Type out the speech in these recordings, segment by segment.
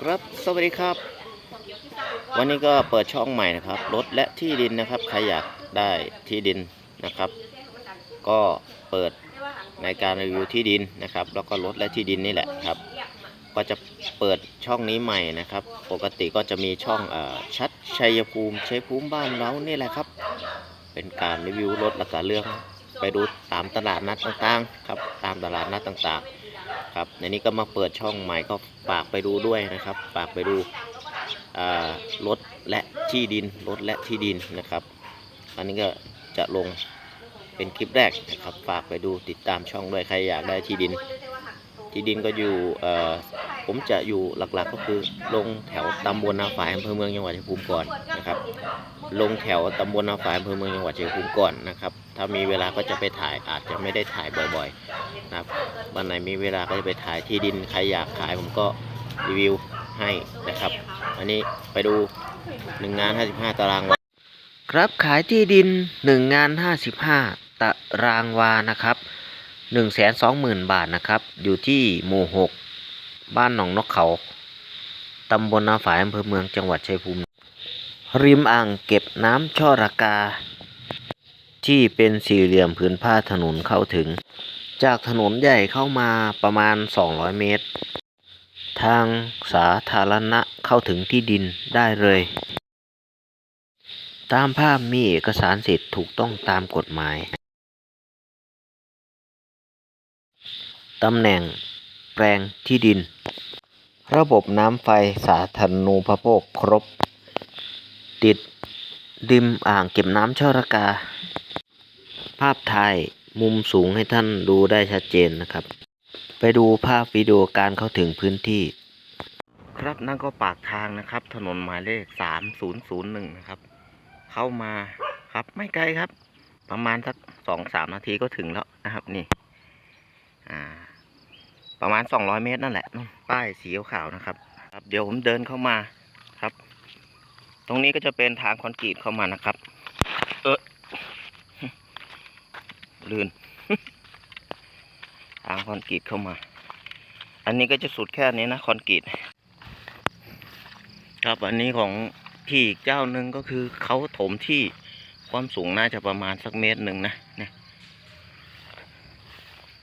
ครับสวัสดีครับ วันนี้ก็เปิดช่องใหม่นะครับรถและที่ดินนะครับใครอยากได้ที่ดินนะครับ ก็เปิดในการรีวิวที่ดินนะครับ แล้วก็รถและที่ดินนี่แหละครับ ก็จะเปิดช่องนี้ใหม่นะครับ ปกติก็จะมีช่องเออชัดชัยภูมิชัยภูมิบ้านเรานี่แหละครับ เป็นการรีวิวรถและก็เรื่องไปดูตามตลาดนัดต่างๆครับตามตลาดนัดต่างๆ ครับในนี้ก็มาเปิดช่องใหม่ก็ฝากไปดูด้วยนะครับ ฝากไปดูรถและที่ดินรถและที่ดินนะครับ อันนี้ก็จะลงเป็นคลิปแรกนะครับ ฝากไปดูติดตามช่องด้วยใครอยากได้ที่ดิน ที่ดินก็อยู่ผมจะอยู่หลักๆก็คือลงแถวตำบลนาฝายอำเภอเมืองจังหวัดชัยภูมิก่อนนะครับ ลงแถวตำบลนาฝายอำเภอเมืองจังหวัดชัยภูมิก่อนนะครับ ถ้ามีเวลาก็จะไปถ่ายอาจจะไม่ได้ถ่ายบ่อยๆนะครับวันไหนมีเวลาก็จะไปถ่ายที่ดินใครอยากขายผมก็รีวิวให้นะครับ อันนี้ไปดูหนึ่งงาน55ตารางวาครับขายที่ดิน1งาน55ตารางวานะครับ120,000บาทนะครับ อยู่ที่หมู่6บ้านหนองนกเขาตำบลนาฝายอำเภอเมืองจังหวัดชัยภูมิ ริมอ่างเก็บน้ำช่อรากา ที่เป็นสี่เหลี่ยมผืนผ้าถนนเข้าถึง จากถนนใหญ่เข้ามาประมาณ 200 เมตร ทางสาธารณะเข้าถึงที่ดินได้เลย ตามภาพมีเอกสารสิทธิ์ถูกต้องตามกฎหมายตำแหน่งแปลงที่ดิน ระบบน้ำไฟสาธารณูปโภคครบ ติดริมอ่างเก็บน้ำช่อระกา ภาพถ่ายมุมสูงให้ท่านดูได้ชัดเจนนะครับ ไปดูภาพวิดีโอการเข้าถึงพื้นที่ ครับนั่นก็ปากทางนะครับ ถนนหมายเลข 3001 นะครับ เข้ามาครับไม่ไกลครับ ประมาณสักสองสามนาทีก็ถึงแล้วนะครับนี่อ่าประมาณ 200 เมตรนั่นแหละป้ายสีขาวนะครับครับ เดี๋ยวผมเดินเข้ามาครับ ตรงนี้ก็จะเป็นทางคอนกรีตเข้ามานะครับ เออ ลื่นทางคอนกรีตเข้ามา อันนี้ก็จะสุดแค่นี้นะคอนกรีตครับอันนี้ของที่อีกเจ้าหนึ่งก็คือเขาถมที่ความสูงน่าจะประมาณสักเมตรหนึ่งนะเนี่ย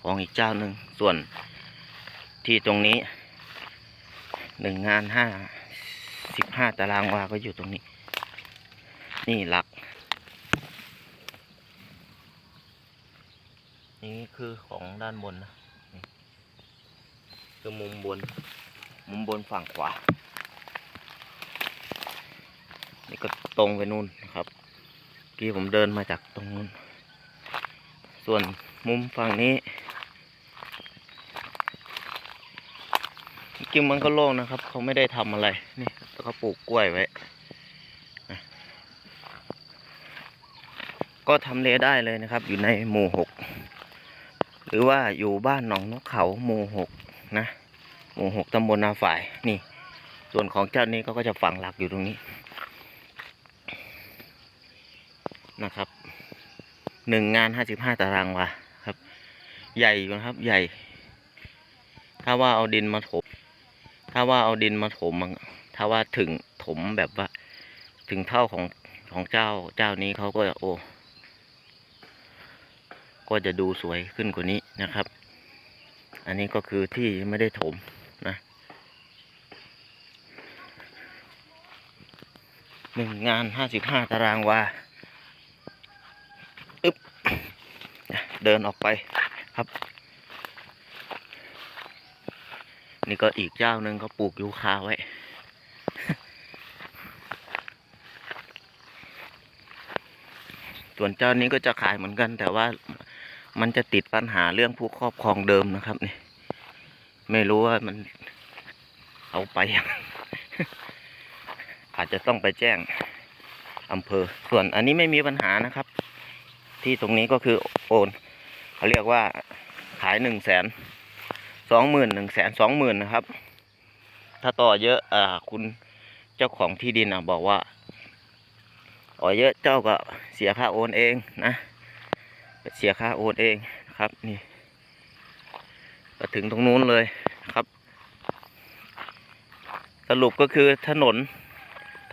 ของอีกเจ้าหนึ่งส่วนที่ตรงนี้หนึ่งงานห้าสิบห้าตารางวาก็อยู่ตรงนี้ นี่หลัก นี่คือของด้านบนนะนี่คือมุมบน มุมบนฝั่งขวา นี่ก็ตรงไปนู่นนะครับเมื่อกี้ผมเดินมาจากตรงนู้น ส่วนมุมฝั่งนี้จริงๆมันก็โล่งนะครับ เขาไม่ได้ทำอะไร นี่แล้วก็ปลูกกล้วยไว้นะก็ทำเลได้เลยนะครับ อยู่ในหมู่หก หรือว่าอยู่บ้านหนองนกเขาหมู่หกนะ หมู่หกตำบลนาฝ่ายนี่ ส่วนของเจ้านี้เขาก็จะฝังหลักอยู่ตรงนี้นะครับหนึ่งงานห้าสิบห้าตารางวาครับ ใหญ่อยู่นะครับ ใหญ่ ถ้าว่าเอาดินมาถม ถ้าว่าเอาดินมาถมมันถ้าว่าถึงถมแบบว่า ถึงเท่าของของเจ้าเจ้านี้เขาก็โอ้ ก็จะดูสวยขึ้นกว่านี้นะครับ อันนี้ก็คือที่ไม่ได้ถมนะหนึ่งงานห้าสิบห้าตารางวาอึ๊บเดินออกไปครับ นี่ก็อีกเจ้าหนึ่งเขาปลูกยูคาไว้ส่วนเจ้านี้ก็จะขายเหมือนกัน แต่ว่า มันจะติดปัญหาเรื่องผู้ครอบครองเดิมนะครับนี่ไม่รู้ว่ามันเอาไป อาจจะต้องไปแจ้งอำเภอ ส่วนอันนี้ไม่มีปัญหานะครับ ที่ตรงนี้ก็คือโอนเขาเรียกว่าขายหนึ่งแสนสองหมื่นหนึ่งแสนสองหมื่นนะครับ ถ้าต่อเยอะอ่าคุณเจ้าของที่ดินอะบอกว่าต่อเยอะเจ้าก็เสียค่าโอนเองนะ เสียค่าโอนเองครับนี่ก็ถึงตรงนู้นเลยครับ สรุปก็คือถนน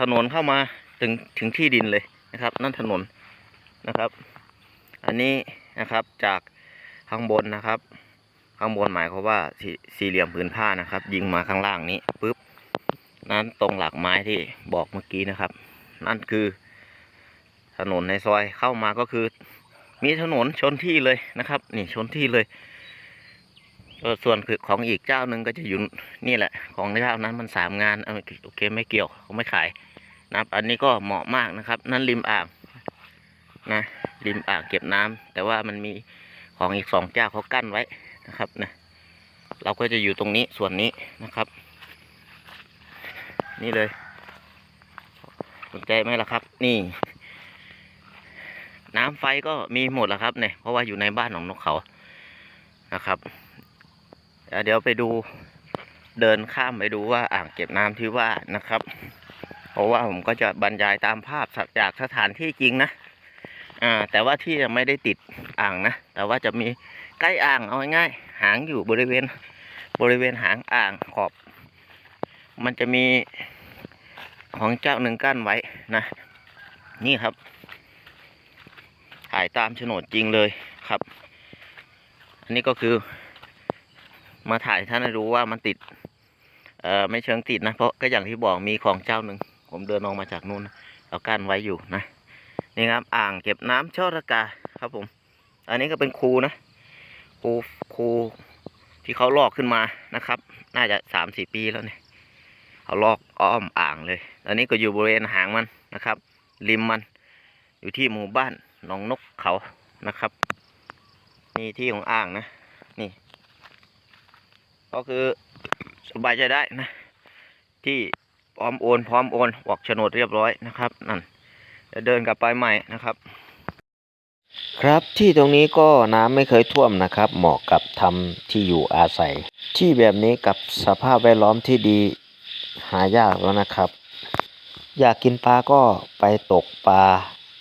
ถนนเข้ามาถึงถึงที่ดินเลยนะครับ นั่นถนนนะครับ อันนี้นะครับจากข้างบนนะครับ ข้างบนหมายความว่าสสี่เหลี่ยมผืนผ้านะครับ ยิงมาข้างล่างนี้ปุ๊บนั้นตรงหลักไม้ที่บอกเมื่อกี้นะครับ นั่นคือถนนในซอยเข้ามาก็คือ มีถนนชนที่เลยนะครับ นี่ชนที่เลยส่วนคือของอีกเจ้าหนึ่งก็จะอยู่นี่แหละ ของเจ้านั้นมันสามงานโอเคไม่เกี่ยวเขาไม่ขายนะครับ อันนี้ก็เหมาะมากนะครับ นั่นริมอ่างนะริมอ่างเก็บน้ำแต่ว่ามันมีของอีกสองเจ้าเขากั้นไว้นะครับนะเราก็จะอยู่ตรงนี้ส่วนนี้นะครับ นี่เลยสนใจไหมล่ะครับ นี่ น้ำไฟก็มีหมดแล้วครับเนี่ยเพราะว่าอยู่ในบ้านของนกเขานะครับเดี๋ยวไปดูเดินข้ามไปดูว่าอ่างเก็บน้ำที่ว่านะครับ เพราะว่าผมก็จะบรรยายตามภาพจากสถานที่จริงนะอ่าแต่ว่าที่ยังไม่ได้ติดอ่างนะ แต่ว่าจะมีใกล้อ่างเอาง่ายๆหางอยู่บริเวณบริเวณหางอ่างขอบ มันจะมีของเจ้าหนึ่งกั้นไว้นะ นี่ครับายตามโฉนดจริงเลยครับ อันนี้ก็คือ มาถ่ายท่านรู้ว่ามันติด เอ่อไม่เชิงติดนะ เพราะก็อย่างที่บอกมีของเจ้าหนึ่งผมเดินออกมาจากนู่นเรากั้นไว้อยู่นะนี่ครับอ่างเก็บน้ำช่อระกาครับผม อันนี้ก็เป็นคูนะคูคูที่เขาลอกขึ้นมานะครับ น่าจะสามสี่ปีแล้วเนี่ยเขาลอกอ้อมอ่างเลย อันนี้ก็อยู่บริเวณหางมันนะครับ ริมมันอยู่ที่หมู่บ้าน หนองนกเขานะครับ นี่ที่ของอ่างนะ นี่ ก็คือสบายใจได้นะ ที่พร้อมโอนพร้อมโอนออกโฉนดเรียบร้อยนะครับ นั่นเดี๋ยวเดินกลับไปใหม่นะครับ ครับที่ตรงนี้ก็น้ำไม่เคยท่วมนะครับ เหมาะกับทำที่อยู่อาศัย ที่แบบนี้กับสภาพแวดล้อมที่ดีหายากแล้วนะครับ อยากกินปลาก็ไปตกปลา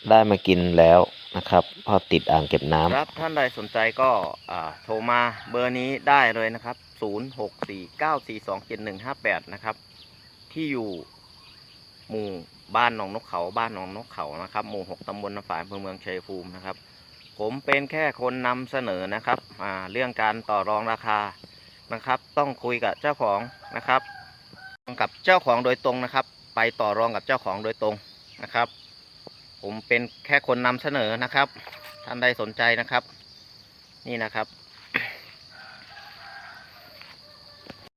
ได้มากินแล้ว นะครับพอติดอ่างเก็บน้ำครับท่านใดสนใจก็โทรมาเบอร์นี้ได้เลยนะครับ 0649427158 นะครับ ที่อยู่หมู่บ้านหนองนกเขาบ้านหนองนกเขานะครับ หมู่ 6ตำบลนาฝายอำเภอเมืองชัยภูมินะครับ ผมเป็นแค่คนนำเสนอนะครับเรื่องการต่อรองราคานะครับ ต้องคุยกับเจ้าของนะครับ กับเจ้าของโดยตรงนะครับ ไปต่อรองกับเจ้าของโดยตรงนะครับ ผมเป็นแค่คนนำเสนอนะครับ ท่านใดสนใจนะครับ นี่นะครับ